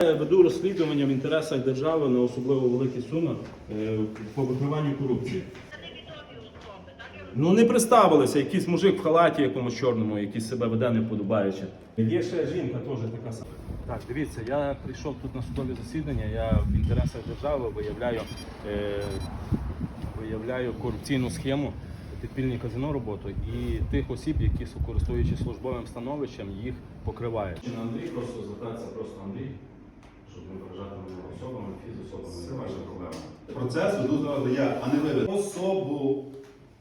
Веду розслідування в інтересах держави на особливо великі суми е, по викриванню корупції. Ну не представилися, якийсь мужик в халаті якомусь чорному, який себе веде не подобаючи. Є ще жінка теж така сама. Так, дивіться, я прийшов тут на судове засідання, я в інтересах держави виявляю, е, виявляю корупційну схему підпільні казино роботу і тих осіб, які користуючись службовим становищем, їх покривають. Чи на Андрій просто звертається просто Андрій, щоб не вражати мене особами, фізособами, це ваша проблема. Процес веду зараз я, а не ви. Особу.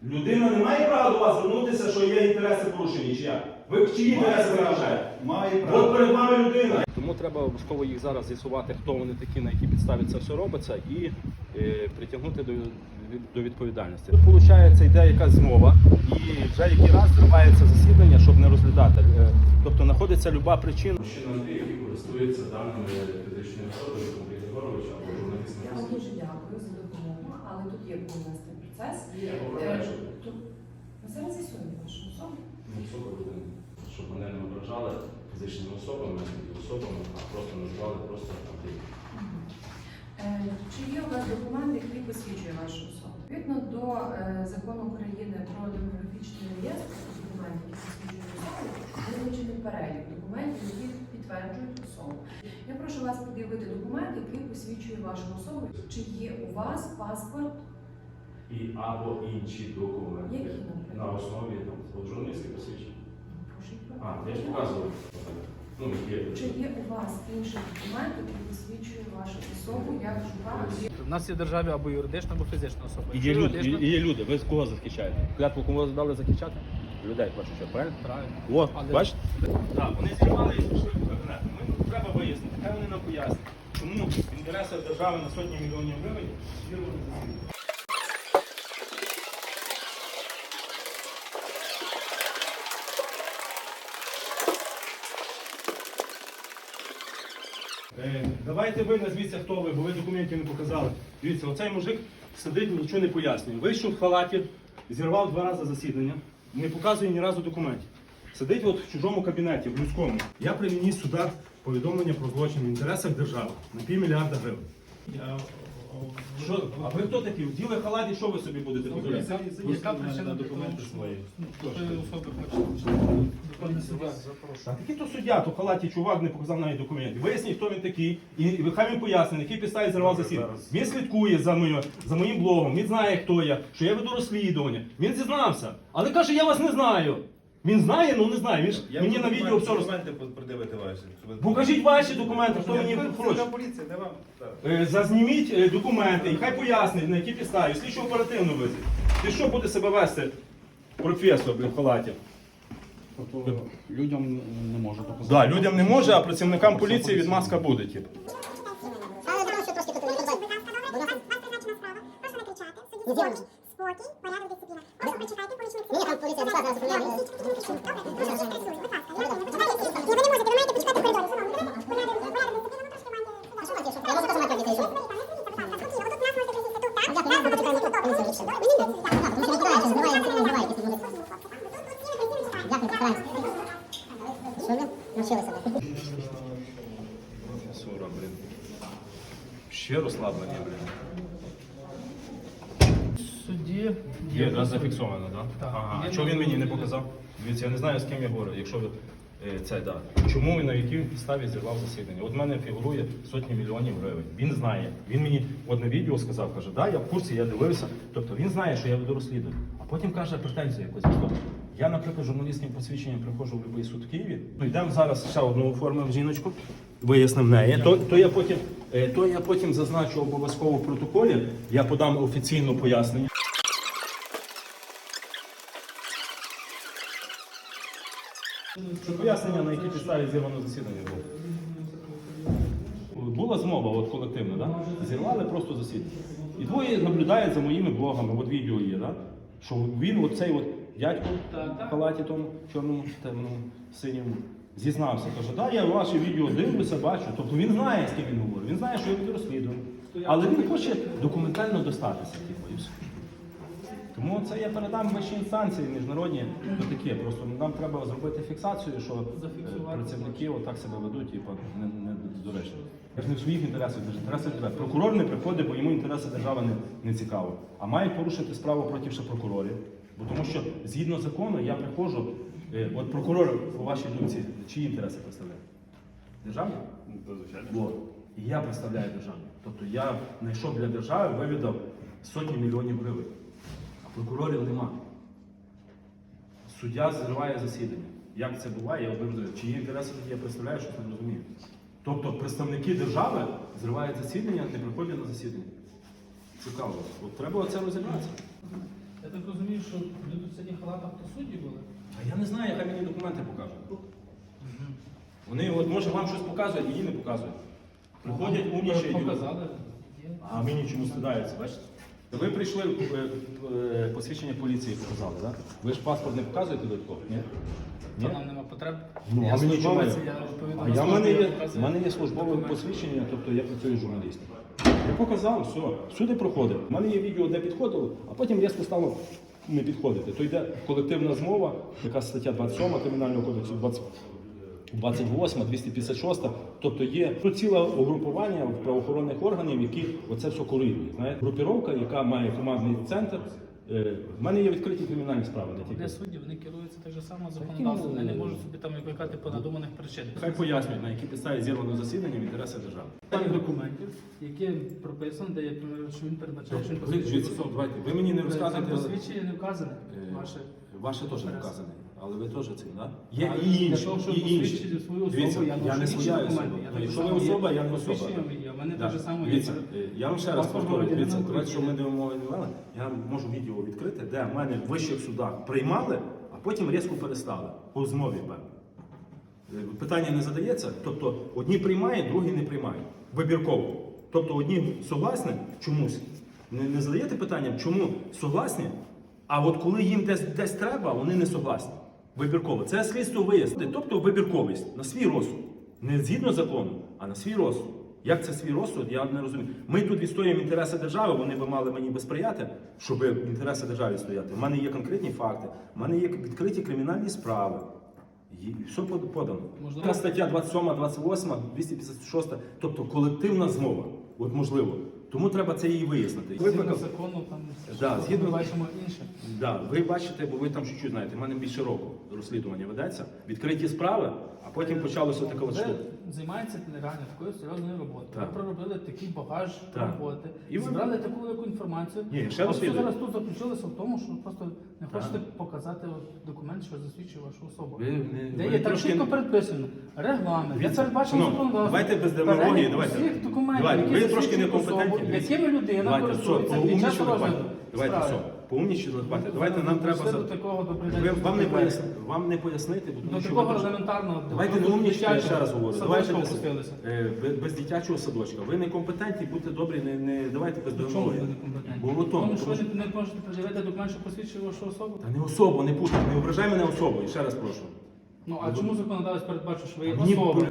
Людина не має права до вас звернутися, що є інтереси порушені, чи як? Ви чиї інтереси виражаєте? Має От право. перед вами людина. Тому треба обов'язково їх зараз з'ясувати, хто вони такі, на якій підставі це все робиться, і е, притягнути до, до відповідальності. Получається, йде якась змова, і вже який раз тривається засідання, щоб не розглядати. Е, Тобто знаходиться люба причина. Мужчина Андрій, який користується даними фізичної особи, Андрій Григоровича або журналістом. Я вам дуже дякую за допомогу, але тут є повністю процес. Я Е, тут- Ми зараз з'ясуємо вашу особу. Ну, людини. Щоб мене не ображали фізичними особами і особами, а просто назвали просто Андрій. Е, Чи є у вас документ, який посвідчує вашу особу? Відповідно до е, закону України про демографічний реєстр документів, які посвідчують особу, визначений перелік документів, які підтверджують особу. Я прошу вас пред'явити документ, який посвідчує вашу особу. Чи є у вас паспорт? І або інші документи Які, на основі там, журналістських посвідчень. Прошу. А, я ж показував. Ну, є. Чи є у вас інший документ, який посвідчує вашу особу як жука? У нас є в державі або юридична, або фізична особа. І Якщо є люди, юридична, і є люди. Ви з кого захищаєте? Клятву кому задали захищати? Людей, бачу, що правильно? правильно. От, Але- бачите? Так, вони зірвали і пішли в кабінет. Ми треба вияснити, хай вони нам пояснять, чому в інтересах держави на сотні мільйонів гривень зірвали засідання. Давайте ви назвіться, хто ви, бо ви документів не показали. Дивіться, оцей мужик сидить, нічого не пояснює. Вийшов в халаті, зірвав два рази засідання, не показує ні разу документів. Сидить от в чужому кабінеті, в людському. Я приніс сюди повідомлення про злочин в інтересах держави на півмільярда гривень. Що, а ви хто такі? Вділи халаті, що ви собі будете дозволяти? Яка причина документи свої? А такий то суддя, то в халаті чувак не показав навіть документів. Виясніть, хто він такий, і хай він пояснить, на якій підставі зірвав засідання. Він слідкує за моїм, за моїм блогом, він знає, хто я, що я веду розслідування. Він зізнався, але каже, я вас не знаю. Він знає, ну не знає. Він ж мені на відео все роз... документи придивити ваші. Покажіть ваші документи, хто мені хоче. поліція, не вам. Так. Е, Зазніміть е, документи і хай пояснить, на які підставі. Слідчо оперативно визить. Ти що буде себе вести, професор блін, в халаті? Тобто людям не може показати. Да, людям не може, а працівникам поліції відмазка буде. Типу. Але для того, що трошки тут не Будь ласка, добре, вас призначена справа. Прошу не кричати. Судді спокій, спокій, порядок, Ні, там поліція пішла, зараз Я зупиняли. всі чекайте, не кричіть. Добре, прошу, всі працюють. Будь ласка, я розумію. Почекайте всі. Ні, ви не можете, ви маєте почекати в коридорі. Шановні, ви порядок, порядок дисципліни, ви трошки маєте... А що маєте, що? Я можу теж мати якийсь, що? Не сваріться, не сваріться, будь ласка, спокійно. Отут нас можете присісти тут, так? А як ми Так, можемо добре, почекати? добре, Поліція добре. вийшла. Мені не Так, тому що ми питаємося, зриває, це не зриває, якісь люди. Спокійно, хлопці, так. Тут- тут всі ми працюємо, чекаємо. Як ми постараємося? Що ви навчили себе? Сура, блін. Ще розслаблення, блін. Є, да, зафіксовано, так? Да? Так. Ага. А чого він мені не показав? Дивіться, я не знаю, з ким я говорю, якщо ви е, це да. Чому він на якій підставі зірвав засідання? От в мене фігурує сотні мільйонів гривень. Він знає. Він мені от на відео сказав, каже, да, я в курсі, я дивився. Тобто він знає, що я веду розслідування. А потім каже претензію якусь. Тобто, Я, наприклад, журналістським посвідченням приходжу в будь-який суд в Києві. Ну, йдемо зараз ще одну оформимо жіночку, вияснимо неї. То, то, я потім, е, то я потім зазначу обов'язково в протоколі, я подам офіційне пояснення. Пояснення, на якій підставі зірвано засідання було. Була змова от колективна, да? зірвали просто засідання. І двоє наблюдають за моїми блогами, от відео є, да? що він, оцей от дядько в халаті тому чорному, темному, синьому, зізнався. Каже, да, я ваші відео дивлюся, бачу. Тобто він знає, з ким він говорить, він знає, що я веду розслідування. Але він хоче документально достатися, типу, і. Тому це я передам вищі інстанції міжнародні то таке. Просто нам треба зробити фіксацію, що е, працівники отак себе ведуть, типу, не, не доречно. Я ж не в своїх інтересах, це ж інтереси тебе. Прокурор не приходить, бо йому інтереси держави не, не цікаво. А має порушити справу проти ще прокурорів. Бо тому що згідно закону я приходжу, е, от прокурор у вашій думці, чиї інтереси представляє? Державні? Вот. І я представляю державу. Тобто я знайшов для держави, вивідав сотні мільйонів гривень. Прокурорів нема. Суддя зриває засідання. Як це буває, я обов'язково. Чиї інтереси тоді я представляю, що не розумію. Тобто представники держави зривають засідання, не приходять на засідання. Цікаво. От треба оце розібратися. Я так розумію, що люди в сьогодні халатах то судді були. А я не знаю, хай мені документи покажуть. Вони от може вам щось показують, її не показують. Приходять умніші. Показали. А мені чому стидається, бачите? Ви прийшли, е, е, посвідчення поліції показали, так? Ви ж паспорт не показуєте додатково? Ні? Ні? Та нам нема потреб. Ну, я а мені чому? А я в мене є, в мене є службове посвідчення, тобто я працюю журналістом. Я показав, все, всюди проходить. У мене є відео, де підходило, а потім різко стало не підходити. То йде колективна змова, яка стаття 27 Кримінального кодексу, 20 28, 256, тобто є ну, ціле угрупування правоохоронних органів, які оце все курирують. Знаєте, групіровка, яка має командний центр. Е, В мене є відкриті кримінальні справи, не Де тільки. судді, вони керуються так же само законодавством, вони не можуть собі там викликати по надуманих причинах. Хай пояснюють, на якій підставі зірвано засідання в інтереси держави. Там документів, які прописано, де є, що він передбачає, що він Ви, посвідчує дивіться, особу. давайте, ви мені не Там розказуєте. посвідчення не вказане. Е, Ваше. Ваше теж не вказане, але ви теж цим, так? Є Але і для інші, того, щоб і інші. посвідчити свою особу, Дивіться, я я ношу не інші своя документи. особа. Я Ну, так Якщо само ви є особа, я не особа. посвідчення в мене Да. так же само є. Дивіться, е, я вам ще раз Паспорт повторюю, дивіться, давайте, що ми дивимо Вела, я можу відео відкрити, де в мене в вищих судах приймали, а потім різко перестали. По змові певно. Е, Питання не задається, тобто одні приймають, другі не приймають. Вибірково. Тобто одні согласні чомусь. Не, не задаєте питання, чому согласні, а от коли їм десь, десь треба, вони не согласні. Вибірково. Це слідство вияснити. Тобто вибірковість на свій розсуд. Не згідно закону, а на свій розсуд. Як це свій розсуд, я не розумію. Ми тут відстоюємо інтереси держави, вони би мали мені би сприяти, щоб інтереси держави відстояти. У мене є конкретні факти, у мене є відкриті кримінальні справи. І все подано. Така стаття 27, 28, 256, тобто колективна змова. От можливо. Тому треба це її вияснити. Згідно закону, там Да, ми бачимо інше. Да, ви бачите, бо ви там чуть-чуть знаєте, в мене більше року розслідування ведеться, відкриті справи, а потім почалося таке от штука. займаєтеся реально такою серйозною роботою. Так. Ви проробили такий багаж Так. роботи, І ви- зібрали таку велику інформацію. Ні, ще А все зараз тут заключилося в тому, що просто не хочете показати от документ, що засвідчує вашу особу. Ви не- Де ви є так трошки чітко передписано регламент, де Дивіться, передбачено шановні, законодавство. давайте без демагогії, перелік давайте. всіх документів, Давайте, які ви трошки засвідчують некомпетентні, особу, дивіться. якими людина Давайте, все, користується під час давайте. розгляду Давайте, все, справи. Поумнічили, давайте. Давайте нам Зараз треба... за- до такого Ви, вам, не добрий вам не пояснити, бо тому До що такого ви дуже- елементарного Давайте не до умнічте, ще раз говорю. Давайте без, опустилися. е, без, без дитячого садочка. Ви некомпетентні, будьте добрі, не, не давайте без чому некомпетентні? Бо в тому, Тому що тому ви що- не, не можете пред'явити документ, що посвідчує вашу особу? Та не особу, не путай, не ображай мене особу, і ще раз прошу. Ну а чому законодавець передбачив, що ви є особа?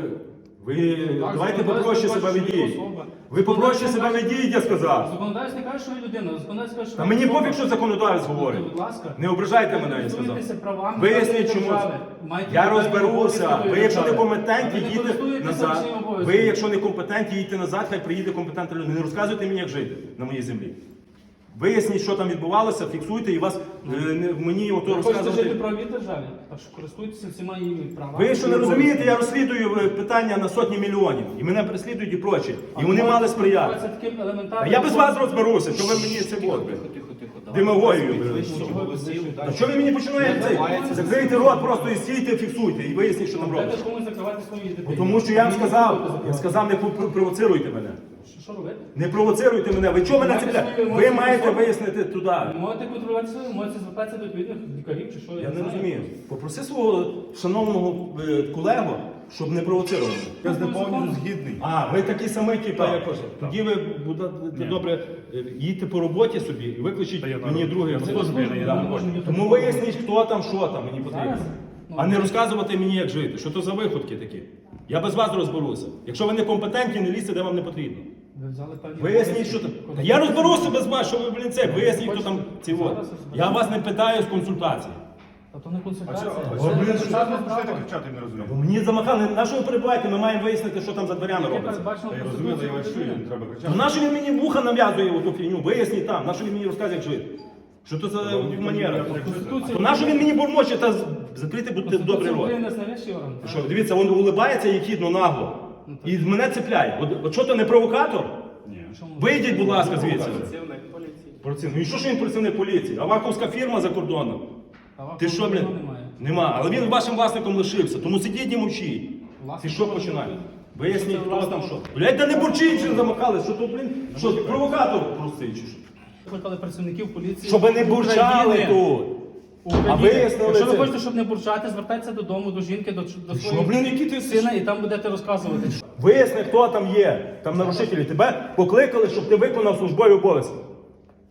Ви Так, давайте законодавець попроще себе передбачив, що ви ведіть. особа. Ви попроще себе ведіть, я сказав. Законодавець не каже, що ви людина, законодавець каже, що Та ви мені особа. пофіг, що законодавець говорить. Будь ласка. Не ображайте мене, я Користуйтеся сказав. правами Виясніть чому. держави. Маєте Я розберуся. обов'язки Ви якщо не держави. компетентні, А не їдьте користуєтеся назад. своїм Ви якщо не компетентні, їдьте назад, хай приїде компетентна людина. Не розказуйте мені, як жити на моїй землі. Виясніть, що там відбувалося, фіксуйте і вас е, не- мені ото Ви хочете жити в розказувати. правовій державі, так що користуйтеся всіма її правами. Ви що не розумієте, я розслідую е, питання на сотні мільйонів. І мене переслідують і прочі. І вони мали сприяти. Це таким А елементарним. я без вас розберуся, що ви мені це вот. Тихо. Демагогію. Та що ви мені починаєте цей? Закрийте рот просто і стійте, фіксуйте, і виясніть, що там Дайте комусь закривати свої Бо. Тому що я вам сказав, я сказав, не пр- провоцируйте мене. Що- Що робити? Не провоцируйте мене. Ви чого мене цепляєте? Ви маєте вияснити туди. Ви можете контролювати свої емоції, звертатися до відповідних лікарів чи що, Я не знаю. розумію. Попроси свого шановного е, колегу, щоб не провоцирував. Я з повністю згідний. А, ви такі самі, типа, Так, як так. тоді ви будете добре е, їдьте по роботі собі і викличіть я мені на- другий я я Да. не можу Тому виясніть, хто там, що там мені потрібно. Зараз? Ну, А не розказувати мені, як жити. Що то за виходки такі? Я без вас розберуся. Якщо ви не компетентні, не лізьте, де вам не потрібно. Ви взяли певні Виясніть, що там. Та Я розберуся без вас, що ви, блін, це. Виясніть, хто там ці от. Я вас не питаю з консультації. То не консультація. А що кричати, не розумію. Бо мені замахали, на що ви перебуваєте, ми маємо вияснити, що там за дверями Яке робиться. передбачено Я розумію, але я вас чую, не треба То кричати. на що він мені вуха нав'язує оту фігню? Виясніть там, на що він мені розказує, як жити? Що то за манера? Конституція. То на що він мені бурмоче та з- закрити будьте добрий рот? України це найвищий орган. Що, дивіться, він улибається як хідно нагло. І мене цепляє. От, от що то не провокатор? Ні. Вийдіть, будь ласка, звідси. Працівник. Ну і що ж він працівник поліції? Аваковська фірма за кордоном. Ти що, блін? немає. Нема. Але він вашим власником лишився. Тому сидіть і мовчіть. Ти що починаєш? Виясніть, хто там що. Блядь, та не бурчіть, що замахали. Що то, блін? Що, провокатор простий чи що? Викликали працівників поліції. Щоб не бурчали тут. А вияснили Якщо ви це? хочете, щоб не бурчати, звертайтеся додому, до жінки, до, до що, блін, які ти сина, і там будете розказувати. Виясни, хто там є. Там нарушителі. Тебе покликали, щоб ти виконав службові обов'язки.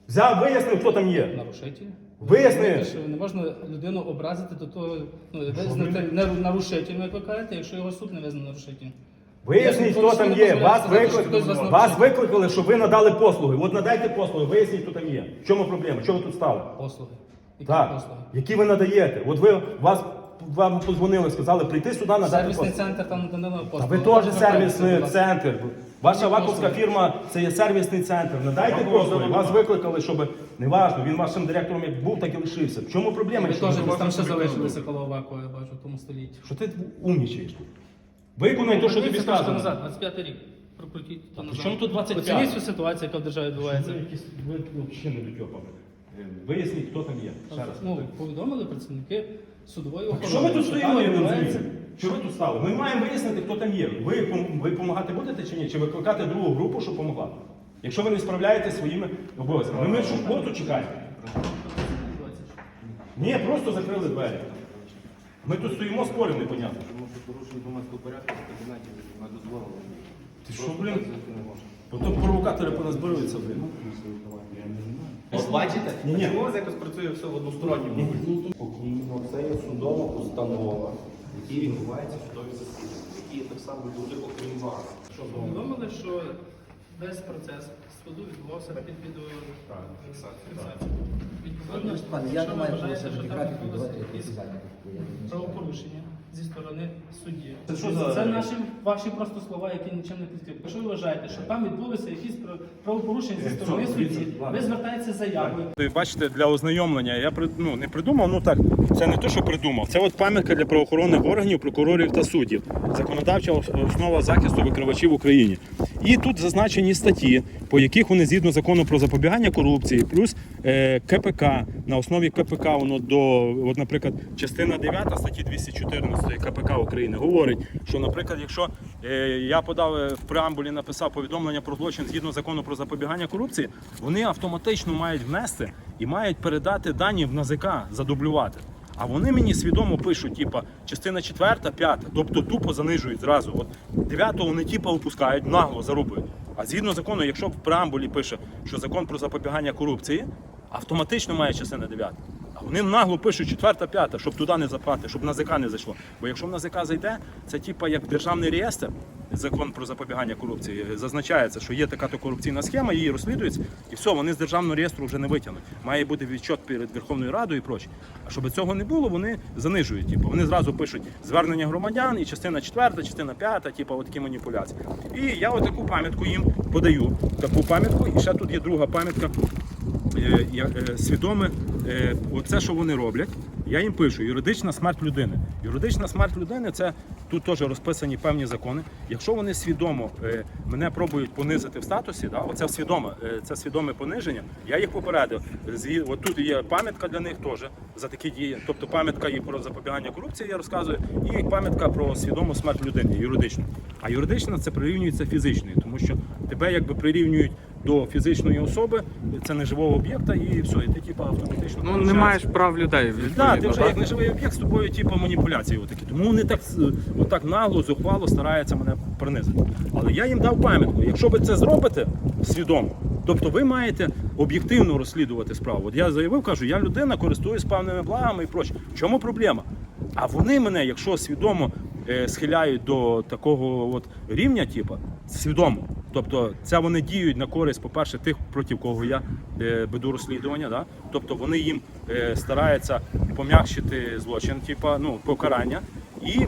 Взяв, вияснив, хто там є. Нарушителі? Виясни. Що не можна людину образити до того, ну, визнати не нарушителем, як ви кажете, якщо його суд не визнає нарушителем. Виясніть, хто там є. Вас викликали, вас викликали, щоб ви надали послуги. От надайте послуги, виясніть, хто там є. В чому проблема? Чого ви тут стали? Послуги. Які Так. послуги? Які ви надаєте? От ви вас вам позвонили, сказали прийти сюди, надати Сервісний послуги. центр там Та послуги. ви теж сервісний центр. Ваша ваковська фірма це є сервісний центр. Надайте послуги. Вас викликали, щоб неважно, він вашим директором як був, так і лишився. В чому проблема? Ви теж ви- десь там ще залишилися коло Оваку, я бачу, в тому столітті. Що ти умнічаєш? Виконай те, що тобі Верніться трошки сказано. назад, 25 рік. Прокрутіть то назад. чому тут 25? Оцініть всю ситуацію, яка в державі відбувається. Якісь ви взагалі не дотьопали. Виясніть, хто там є. Ще раз. Ну, повідомили працівники судової охорони. Що ми тут стоїмо, я не розумію? Що ви тут стали? Ми маємо вияснити, хто там є. Ви пом- ви допомагати будете чи ні? Чи викликати другу групу, щоб допомогла? Якщо ви не справляєтеся своїми обов'язками. Ми що кого тут чекаємо? Ні, просто закрили двері. Ми тут стоїмо, споримо, непонятно. Ти що, блін? Ото провокатори поназбируються, блін. Ось бачите? Ні, ні. Чому у вас якось працює все в односторонньому? Спокійно, це є судова установа, в якій відбуваються судові засідання, які так само люди, окрім вас. Що Повідомили, що весь процес суду відбувався під відеофіксацією. Відповідно, Пане, я якщо не ви маю вважаєте, що там сертифікати відбулося якісь правопорушення зі сторони судді. Це що за- Це наші ваші просто слова, які нічим не підкріплені. Якщо ви вважаєте, що там відбулися якісь про- правопорушення зі Е, сторони Це- судді, ладно. ви звертаєтеся з заявою. Ви Бачите, для ознайомлення я при- ну, не придумав, ну так, це не те, що придумав. Це от пам'ятка для правоохоронних органів, прокурорів та суддів. Законодавча ос- основа захисту викривачів в Україні. І тут зазначені статті, по яких вони згідно закону про запобігання корупції, плюс е, КПК. На основі КПК воно до, от, наприклад, частина 9 статті 214 КПК України говорить, що, наприклад, якщо е, я подав е, в преамбулі, написав повідомлення про злочин згідно закону про запобігання корупції, вони автоматично мають внести і мають передати дані в НАЗК, задублювати. А вони мені свідомо пишуть, типа, частина 4, 5, тобто тупо занижують зразу. От дев'ятого вони типа опускають, нагло зарубують. А згідно закону, якщо в преамбулі пише, що закон про запобігання корупції, автоматично має частина 9. Вони нагло пишуть 4, 5, щоб туди не запати, щоб на ЗК не зайшло. Бо якщо в НАЗК зайде, це типа як державний реєстр, закон про запобігання корупції, зазначається, що є така то корупційна схема, її розслідується, і все, вони з державного реєстру вже не витягнуть. Має бути відчот перед Верховною Радою і прочі. А щоб цього не було, вони занижують. Типу, вони зразу пишуть звернення громадян і частина 4, частина 5, типу, такі маніпуляції. І я отаку пам'ятку їм подаю. Таку пам'ятку, і ще тут є друга пам'ятка е, е, свідоме, оце, що вони роблять, я їм пишу юридична смерть людини. Юридична смерть людини це тут теж розписані певні закони. Якщо вони свідомо е, мене пробують понизити в статусі, да, оце свідоме, е, це свідоме пониження, я їх попередив. От тут є пам'ятка для них теж за такі дії. Тобто пам'ятка і про запобігання корупції, я розказую, і пам'ятка про свідому смерть людини, юридичну. А юридична це прирівнюється фізичною, тому що тебе якби прирівнюють до фізичної особи, це не живого об'єкта, і все, і ти типу автоматично. Ну, не маєш прав людей. Так, ти вже як неживий об'єкт з тобою, типу, маніпуляції отакі. Тому вони так, отак нагло, зухвало стараються мене принизити. Але я їм дав пам'ятку. Якщо ви це зробите свідомо, тобто ви маєте об'єктивно розслідувати справу. От я заявив, кажу, я людина, користуюсь певними благами і проче. В чому проблема? А вони мене, якщо свідомо е, схиляють до такого от рівня, типу, свідомо. Тобто це вони діють на користь, по-перше, тих, проти кого я е, веду розслідування. Да? Тобто вони їм е, стараються пом'якшити злочин, типа, ну, покарання. І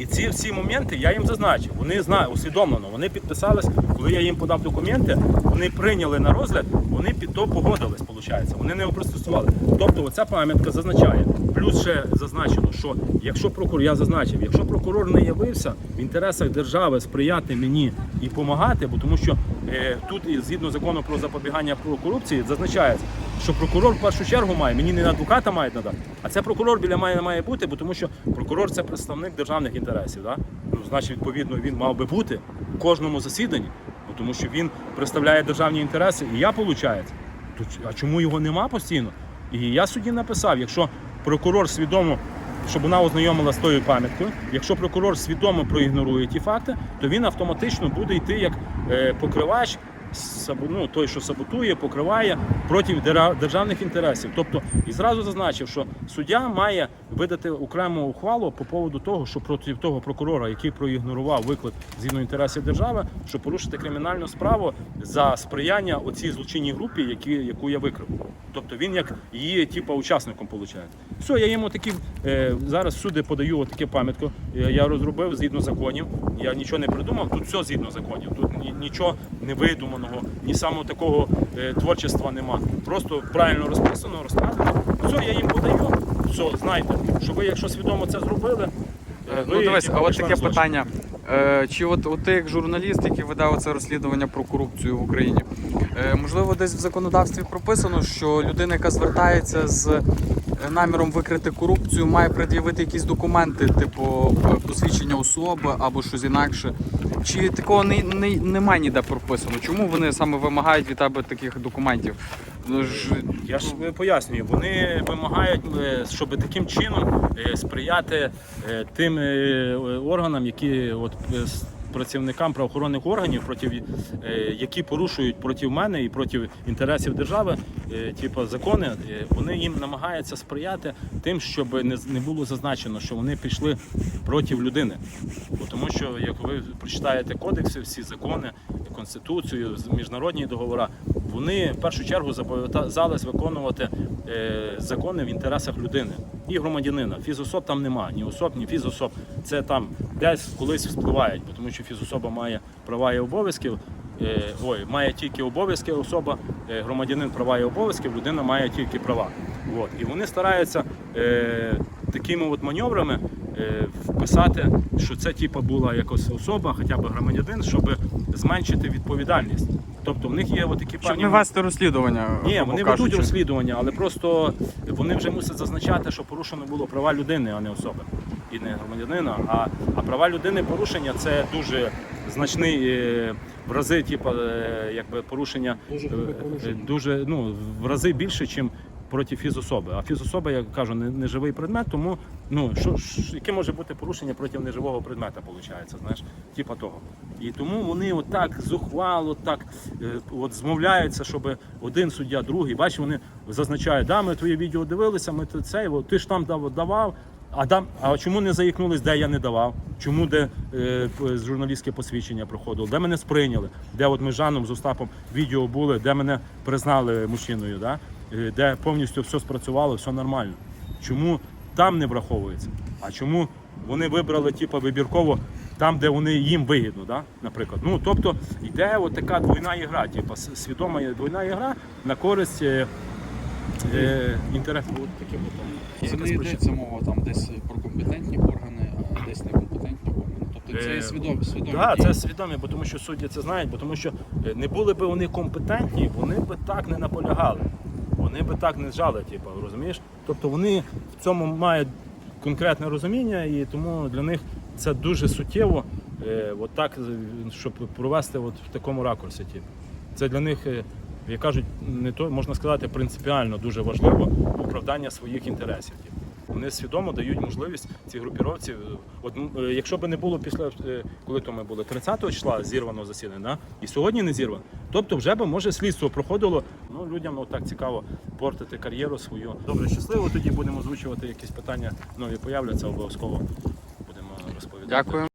і ці всі моменти я їм зазначив. Вони знають усвідомлено. Вони підписались, коли я їм подав документи, вони прийняли на розгляд, вони під то погодились, виходить. Вони не опростосували. Тобто оця пам'ятка зазначає. Плюс ще зазначено, що якщо прокурор, я зазначив, якщо прокурор не явився в інтересах держави сприяти мені і допомагати, бо тому що тут згідно закону про запобігання про корупції зазначається, що прокурор в першу чергу має, мені не адвоката мають надати, а це прокурор біля мене має бути, бо тому що прокурор це представник державних інтересів. Да? Ну, значить, відповідно, він мав би бути у кожному засіданні, бо тому що він представляє державні інтереси, і я виходить. А чому його нема постійно? І я судді написав, якщо прокурор свідомо, щоб вона ознайомила з тою пам'яткою, якщо прокурор свідомо проігнорує ті факти, то він автоматично буде йти як е, покривач, ну, той, що саботує, покриває проти державних інтересів. Тобто, і зразу зазначив, що суддя має видати окрему ухвалу по поводу того, що проти того прокурора, який проігнорував виклик згідно інтересів держави, що порушити кримінальну справу за сприяння оцій злочинній групі, які, яку я викрив. Тобто він як її типу, учасником виходить. Все, я йому такі е, зараз всюди подаю таке пам'ятку. Я, розробив згідно законів. Я нічого не придумав. Тут все згідно законів. Тут нічого не видуманого, ні самого такого е, творчества нема. Просто правильно розписано, розкладено. Все, я їм подаю. Все, знайте, що ви, якщо свідомо це зробили, е, Ну дивись, типу, а от таке питання. Е, Чи от, от ти як журналіст, який веде оце розслідування про корупцію в Україні, можливо, десь в законодавстві прописано, що людина, яка звертається з наміром викрити корупцію, має пред'явити якісь документи, типу посвідчення особи або щось інакше. Чи такого не, не, немає ніде прописано? Чому вони саме вимагають від тебе таких документів? Ну, ж, Я ж е, пояснюю, вони вимагають, е, щоб таким чином е, сприяти е, тим е, органам, які от е, працівникам правоохоронних органів, проти е, які порушують проти мене і проти інтересів держави, е, типу закони, е, вони їм намагаються сприяти тим, щоб не було зазначено, що вони пішли проти людини. Тому що як ви прочитаєте кодекси, всі закони, конституцію, міжнародні договори, вони в першу чергу зобов'язались виконувати закони в інтересах людини і громадянина. Фізособ там нема, ні особ, ні фізособ. Це там десь колись вспливають, бо тому що фізособа має права і обов'язки. е, Ой, має тільки обов'язки особа, е, громадянин права і обов'язки, людина має тільки права. От. І вони стараються е, такими от маневрами е, вписати, що це типу, була якось особа, хоча б громадянин, щоб зменшити відповідальність. Тобто в них є от такі щоб певні... не вести розслідування. Ні, вони кажучи. ведуть розслідування, але просто вони вже мусять зазначати, що порушено було права людини, а не особи і не громадянина. А, а права людини порушення це дуже значний е, в рази, типу, е, якби порушення Дуже е, е, дуже ну в рази більше, ніж проти фізособи. А фізособа, я кажу, не, не живий предмет, тому ну що, що яке може бути порушення проти неживого предмета, виходить, знаєш, типа того. І тому вони отак зухвало, так е, от змовляються, щоб один суддя, другий, бачиш, вони зазначають, да, ми твоє відео дивилися, ми то це, ти ж там дав, давав. А там, а чому не заїкнулись, де я не давав? Чому де е, журналістське посвідчення проходило? Де мене сприйняли? Де от ми з Жаном з Остапом відео були, де мене признали мужчиною, да? Е, де повністю все спрацювало, все нормально. Чому там не враховується? А чому вони вибрали типу, вибірково там, де вони їм вигідно, да? наприклад. Ну тобто йде от така двойна ігра, типу, свідома двойна ігра на користь е, е, інтересу. Це не йдеться мова там десь про компетентні органи, а десь некомпетентні органи. Тобто це Е, є свідомі, свідомі Так, дії. це свідомі, бо тому що судді це знають, бо тому що е, не були б вони компетентні, вони б так не наполягали. Вони би так не жали, типу, розумієш? Тобто вони в цьому мають конкретне розуміння, і тому для них це дуже суттєво, е, от так, е, щоб провести от в такому ракурсі. Типу. Це для них, е, як кажуть, не то можна сказати, принципіально дуже важливо оправдання своїх інтересів. Типу. Вони свідомо дають можливість цій групіровці. е, От е, якщо б не було після е, коли то ми були 30 числа зірвано засідання, да? і сьогодні не зірвано, тобто вже би може слідство проходило. Ну людям ну, так цікаво портити кар'єру свою. Добре, щасливо. Тоді будемо озвучувати якісь питання нові появляться. Обов'язково будемо розповідати. Дякую.